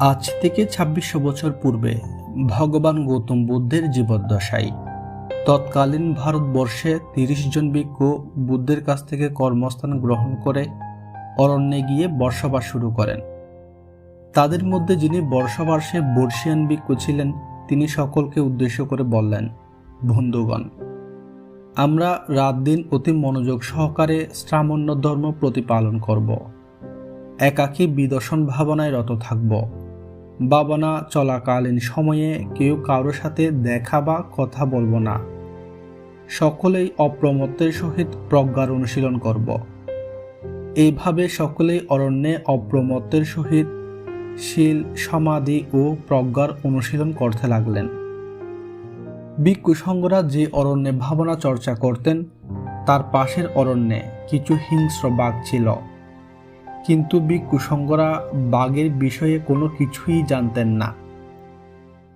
আজ থেকে ছাব্বিশশো বছর পূর্বে ভগবান গৌতম বুদ্ধের জীবদ্দশায়। তৎকালীন ভারতবর্ষে তিরিশ জন ভিক্ষু বুদ্ধের কাছ থেকে কর্মস্থান গ্রহণ করে অরণ্যে গিয়ে বর্ষবাস শুরু করেন। তাদের মধ্যে যিনি বর্ষবার্ষে বর্ষিয়ান ভিক্ষু ছিলেন, তিনি সকলকে উদ্দেশ্য করে বললেন, বন্ধুগণ, আমরা রাত দিন অতি মনোযোগ সহকারে শ্রামণ্য ধর্ম প্রতিপালন করব। একাকী বিদর্শন ভাবনায় রত থাকব। ভাবনা চলাকালীন সময়ে কেউ কারও সাথে দেখা বা কথা বলব না। সকলেই অপ্রমত্তের সহিত প্রজ্ঞার অনুশীলন করব। এইভাবে সকলেই অরণ্যে অপ্রমত্তের সহিত শীল, সমাধি ও প্রজ্ঞার অনুশীলন করতে লাগলেন। ভিক্ষু সঙ্গরা যে অরণ্যে ভাবনা চর্চা করতেন, তার পাশের অরণ্যে কিছু হিংস্র বাঘ ছিল। কিন্তু ভিক্ষু সঙ্গরা বাঘের বিষয়ে কোনো কিছুই জানতেন না।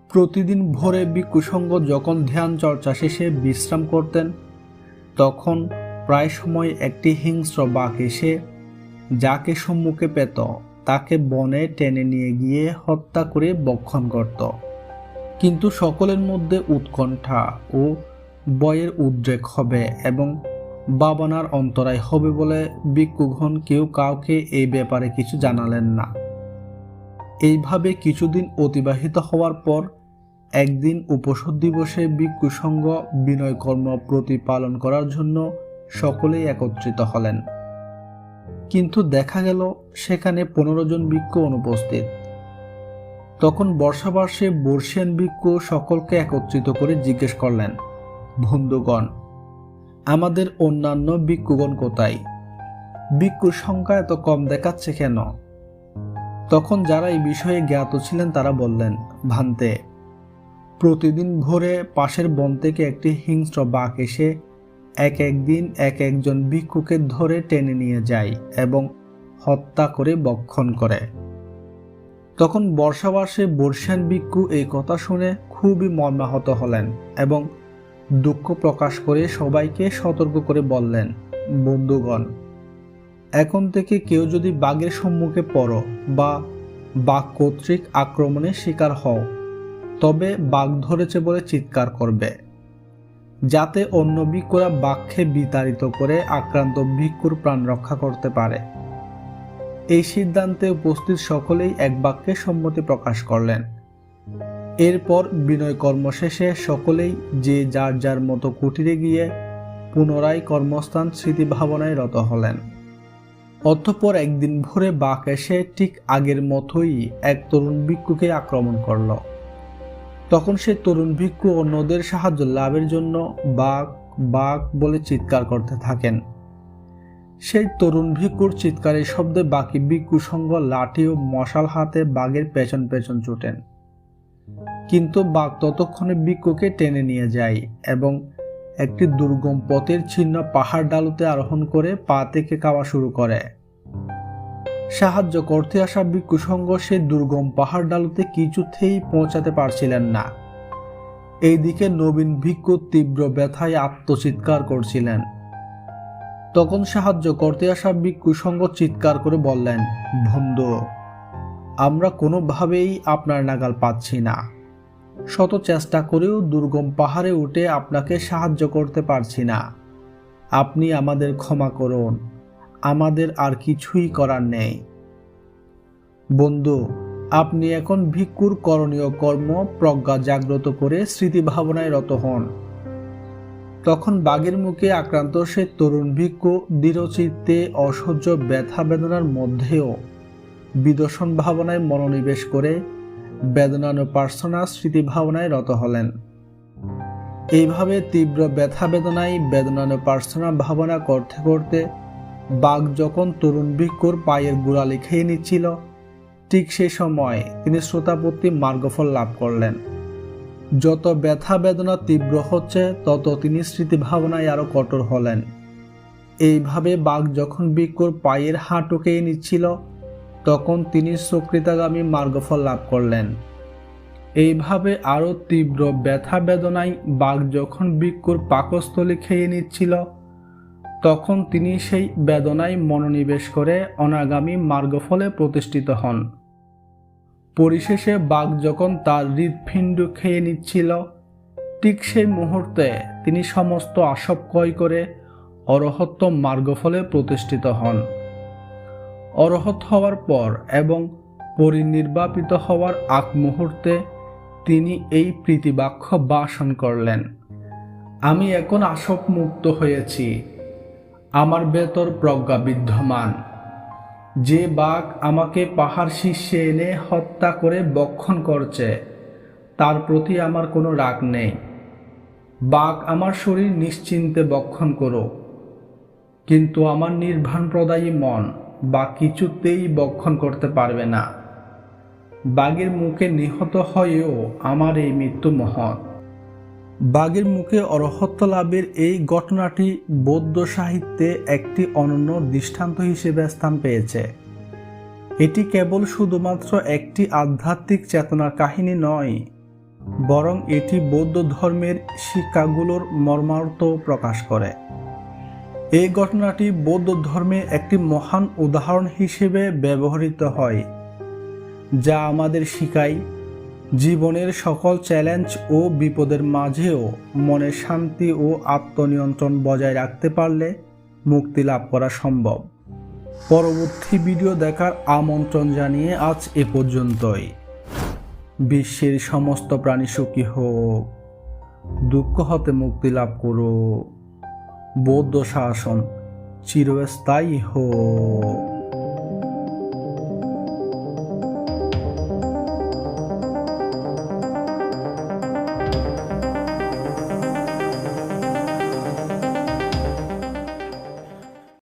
প্রতিদিন ভোরে ভিক্ষু সঙ্গ যখন ধ্যান চর্চা শেষে বিশ্রাম করতেন, তখন প্রায় সময় একটি হিংস্র বাঘ এসে যাকে সম্মুখে পেত, তাকে বনে টেনে নিয়ে গিয়ে হত্যা করে বক্ষণ করত। কিন্তু সকলের মধ্যে উৎকণ্ঠা ও বয়ের উদ্রেক হবে এবং বাবানার অন্তরায় হবে বলে ভিক্ষুগণ কেউ কাউকে এই ব্যাপারে কিছু জানালেন না। এইভাবে কিছুদিন অতিবাহিত হওয়ার পর একদিন উপসদ দিবসে ভিক্ষু সঙ্গ বিনয় কর্ম প্রতিপালন করার জন্য সকলেই একত্রিত হলেন। কিন্তু দেখা গেল সেখানে পনেরো জন ভিক্ষু অনুপস্থিত। তখন বর্ষাবার্ষে বর্ষিয়ান ভিক্ষু সকলকে একত্রিত করে জিজ্ঞেস করলেন, বন্ধুগণ আমাদের অন্যান্য ভিক্ষুগণ কোথায়? ভিক্ষুর সংখ্যা এত কম দেখাচ্ছে কেন? তখন যারা এই বিষয়ে জ্ঞাত ছিলেন তারা বললেন, ভান্তে, প্রতিদিন ভোরে পাশের বন থেকে একটি হিংস্র বাঘ এসে এক একদিন এক একজন ভিক্ষুকে ধরে টেনে নিয়ে যায় এবং হত্যা করে বক্ষণ করে। তখন বর্ষাবাসে বর্ষিয়ান ভিক্ষু এই কথা শুনে খুবই মর্মাহত হলেন এবং দুঃখ প্রকাশ করে সবাইকে সতর্ক করে বললেন, বন্ধুগণ, এখন থেকে কেউ যদি বাঘের সম্মুখে পড়ো বা বাঘ কর্তৃক আক্রমণের শিকার হও, তবে বাঘ ধরেছে বলে চিৎকার করবে। যাতে অন্য ভিক্ষুরা বাঘকে বিতাড়িত করে আক্রান্ত ভিক্ষুর প্রাণ রক্ষা করতে পারে। এই সিদ্ধান্তে উপস্থিত সকলেই এক বাক্যে সম্মতি প্রকাশ করলেন। এরপর বিনয় কর্ম শেষে সকলেই যে যার যার মতো কুটিরে গিয়ে পুনরায় কর্মস্থান স্মৃতি ভাবনায় রত হলেন। অতঃপর একদিন ভোরে বাঘ এসে ঠিক আগের মতোই এক তরুণ ভিক্ষুকে আক্রমণ করল। তখন সে তরুণ ভিক্ষু অন্যদের সাহায্য লাভের জন্য বাঘ বাঘ বলে চিৎকার করতে থাকেন। সেই তরুণ ভিক্ষুর চিৎকারের শব্দে বাকি ভিক্ষু সঙ্গ লাঠি ও মশাল হাতে বাঘের পেছন পেছন ছুটেন। কিন্তু বাঘ ততক্ষণে ভিক্ষুকে টেনে নিয়ে যায় এবং একটি দুর্গম পথের ছিন্ন পাহাড় ডালুতে আরোহণ করে পা থেকে খাওয়া শুরু করে। সাহায্য করতে আসা সঙ্গ সেই দুর্গম পাহাড় ডালুতে কিছুতেই পৌঁছাতে পারছিলেন না। এইদিকে নবীন ভিক্ষু তীব্র ব্যথায় আত্মচিৎকার করছিলেন। তখন সাহায্য করতে আসা ভিক্ষু সঙ্গ চিৎকার করে বললেন, বন্ধু, আমরা কোনোভাবেই আপনার নাগাল পাচ্ছি না। শত চেষ্টা করেও দুর্গম পাহাড়ে উঠে আপনাকে সাহায্য করতে পারছি না। আপনি আমাদের ক্ষমা করুন। আমাদের আর কিছুই করার নেই। বন্ধু, আপনি এখন ভিক্ষুর করণীয় কর্ম প্রজ্ঞা জাগ্রত করে স্মৃতি ভাবনায় রত হন। তখন বাঘের মুখে আক্রান্ত সে তরুণ ভিক্ষু দৃঢ়চিত্তে অসহ্য ব্যথা বেদনার মধ্যেও বিদর্শন ভাবনায় মনোনিবেশ করে বেদনানুপার্সনা স্মৃতি ভাবনায় রত হলেন। এইভাবে তীব্র ব্যথা বেদনায় বেদনানু বেদনানুপার্সনা ভাবনা করতে করতে বাঘ যখন তরুণ ভিক্ষুর পায়ের গোড়ালি খেয়ে নিচ্ছিল, ঠিক সেই সময় তিনি শ্রোতাপত্তি মার্গফল লাভ করলেন। যত ব্যথা বেদনা তীব্র হচ্ছে, তত তিনি স্মৃতি ভাবনায় আরও কঠোর হলেন। এইভাবে বাঘ যখন ভিক্ষুর পায়ের হাঁটু খেয়ে নিচ্ছিল তখন তিনি সুকৃতাগামী মার্গফল লাভ করলেন। এইভাবে আরও তীব্র ব্যথা বেদনায় বাঘ যখন ভিক্ষুর পাকস্থলী খেয়ে নিচ্ছিল, তখন তিনি সেই বেদনায় মনোনিবেশ করে অনাগামী মার্গফলে প্রতিষ্ঠিত হন। পরিশেষে বাঘ যখন তার হৃৎপিণ্ড খেয়ে নিচ্ছিল, ঠিক সেই মুহূর্তে তিনি সমস্ত আসব ক্রয় করে অরহত্ব মার্গফলে প্রতিষ্ঠিত হন। অরহত হওয়ার পর এবং পরিনির্বাপিত হওয়ার আগ মুহূর্তে তিনি এই প্রীতিবাক্য বাসন করলেন, আমি এখন আসব মুক্ত হয়েছি। আমার বেতর প্রজ্ঞা বিদ্যমান। যে বাঘ আমাকে পাহাড় শীর্ষে এনে হত্যা করে বক্ষণ করছে, তার প্রতি আমার কোনো রাগ নেই। বাঘ আমার শরীর নিশ্চিন্তে বক্ষণ করো কিন্তু আমার নির্বাণ প্রদায়ী মন বা কিছুতেই বক্ষণ করতে পারবে না। বাঘের মুখে নিহত হয়েও আমার এই মৃত্যু মহৎ। বাঘের মুখে অরহত্ব লাভের এই ঘটনাটি বৌদ্ধ সাহিত্যে একটি অনন্য দৃষ্টান্ত হিসেবে স্থান পেয়েছে। এটি কেবল শুধুমাত্র একটি আধ্যাত্মিক চেতনার কাহিনী নয়, বরং এটি বৌদ্ধ ধর্মের শিক্ষাগুলোর মর্মার্থ প্রকাশ করে। এই ঘটনাটি বৌদ্ধ ধর্মে একটি মহান উদাহরণ হিসেবে ব্যবহৃত হয়, যা আমাদের শিখায় জীবনের সকল চ্যালেঞ্জ ও বিপদের মাঝেও মনে শান্তি ও আত্মনিয়ন্ত্রণ বজায় রাখতে পারলে মুক্তি লাভ করা সম্ভব। পরবর্তী ভিডিও দেখার আমন্ত্রণ জানিয়ে আজ এ পর্যন্তই। বিশ্বের সমস্ত প্রাণী সুখী হোক, দুঃখ হতে মুক্তি লাভ করো বৌদ্ধ শাসন চিরস্থায়ী হোক।